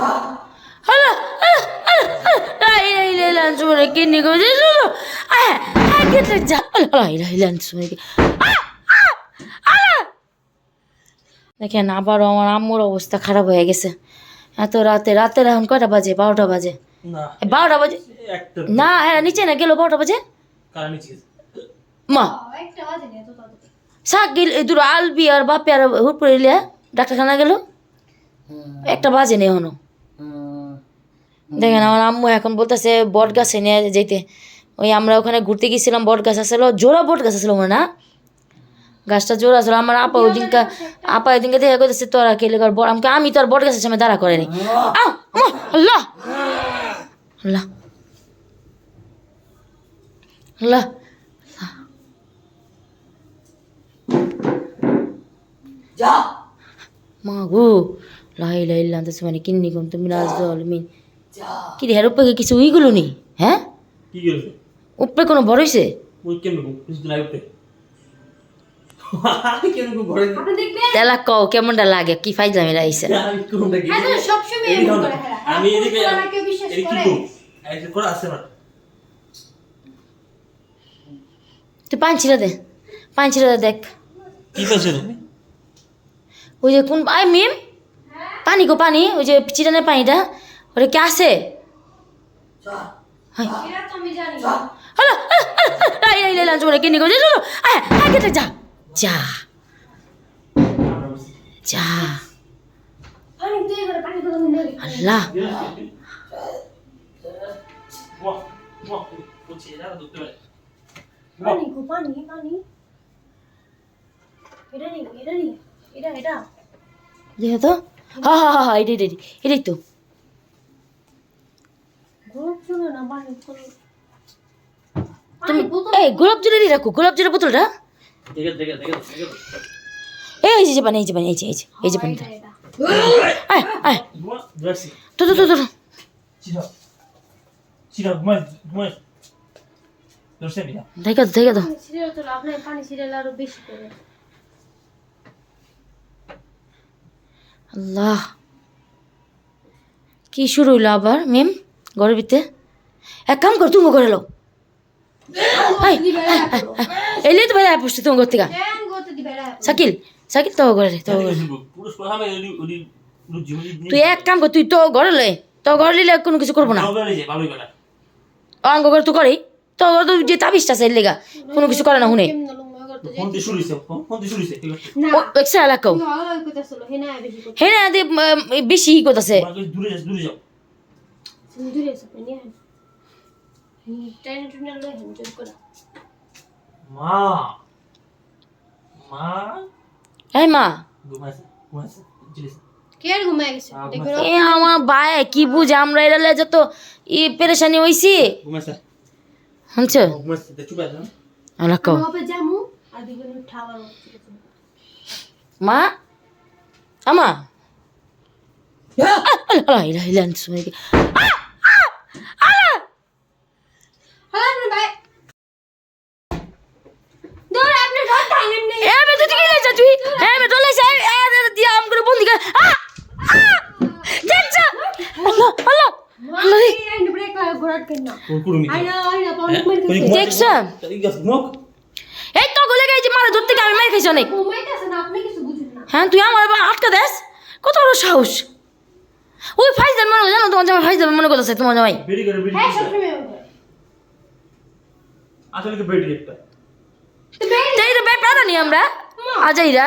Hala, hala, hala, hala. La ilaha illallah. Ah, ah. La sumare. Ah, ah, ah. দেখেন আবারও আমার আম্মুর অবস্থা খারাপ হয়ে গেছে এত রাতে রাতের এখন কয়টা বাজে বারোটা বাজে বারোটা বাজে না হ্যাঁ নিচে না গেল বারোটা বাজে মা শাক গেল দুটো আলবি আর বাপে আর হুট করে ডাক্তারখানা গেল একটা বাজে নেই এখনও দেখেন আমার আম্মু এখন বলতেছে বট গাছে নিয়ে যেতে। ওই আমরা ওখানে ঘুরতে গেছিলাম বট গাছ আসলো জোড়া বট গাছ আসলো মনে না? গাছটা জোড়া আসলো। আমার আপা ওই দিনকা আপা ওই দিনকে দেখে করতেছে তোরা কে লেগার বট আমাকে আমি তো আর বট গাছের সামনে দাঁড়া করেনি। আল্লাহ আল্লাহ আল্লাহ মা গো লাই লাই লান্ত মানে কিন্নি কম তুমি রাজ দল মিন কি রে হের উপরে কিছু উই গেলো নি? হ্যাঁ? কি করেছে উপরে কোনো বড় হয়েছে ওই কেমন গো কিছু দিন আগে তেলা কও কেমনটা লাগে? কি ফাইজলামি রাইছে আমি কি হ্যাঁ, করে আমি এদিকে কি করে? আসছে না তুই ছিঁড়ে দে। দে দেখ। কি তুমি? ওই যে কোন আই মিম। পানি গো পানি। ওই যে চিটানের পানিটা। ওটা কি এটা নি এটা নি এটা এটা হা হা হা হা এটাই এটাই এটাই তো গোলাপ চলে না পানি করে তুমি এই গোলাপ জলেরই রাখো গোলাপ জলের বোতলটা। দেখে দেখে দেখে দেখে। এই এই যে পানি এই যে পানি এই যে এই যে এই যে পানি আয় আয়। তো তো তো তো দেখো তো দেখো তো আল্লাহ। কি শুরু হইল আবার মেম ভিতরে? এক কাম কর তুমি করে লো এলে তো বেড়ায় পড়ছে তুমি ঘর থেকে শাকিল শাকিল তো ঘরে তো কথা তুই এক কাম কর তুই তো ঘরে লয় তো ঘরে লিলে কোনো কিছু করব না অঙ্গ করে তো করেই তো ঘরে তো যে তাবিজটা আছে লেগা কোনো কিছু করে না শুরু হইছে ঠিক আছে টেনে টুনে লই করে মা মা এই মা ঘুমাইছে ঘুমাইছে জিনিস কে আর ঘুমায় গেছে এ আমার ভাই কি বুঝে আমরা এরা লে যত ই পেরেশানি হইছি ঘুমাইছে শুনছ ঘুমাইছে তে চুপ আছে না হবে জামু আর দিবেন ঠাবার মা আমা হ্যালো আপনি ভাই দৌড় আপনি ধর টাইম নেই এ বে তুই কি লাইছ তুই এ বে তোলে সাই এ দিয়া আম করে বন্দি কর আ দেখছ আল্লাহ আল্লাহ আল্লাহ রে। আইন ব্রেক লাগা ঘোরাট কেন না কোন কুরুমি আইনা আইনা পাউন্ড মেরে ওই গেছে দেখছ এই গাছ এই তো গলে গেছে মারা ধরতে গিয়ে আমি মার খাইছি অনেক। ঘুমাইতেছে না আপনি কিছু বুঝেন না। হ্যাঁ তুই আমার আটকা দেস? কত বড় সাহস। ওই মনে জানো তোমার জামাই মনে করতেছে তোমার জামাই। বেরি করে বেরি হ্যাঁ। আসলে একটা? তো নি আমরা আজাইরা।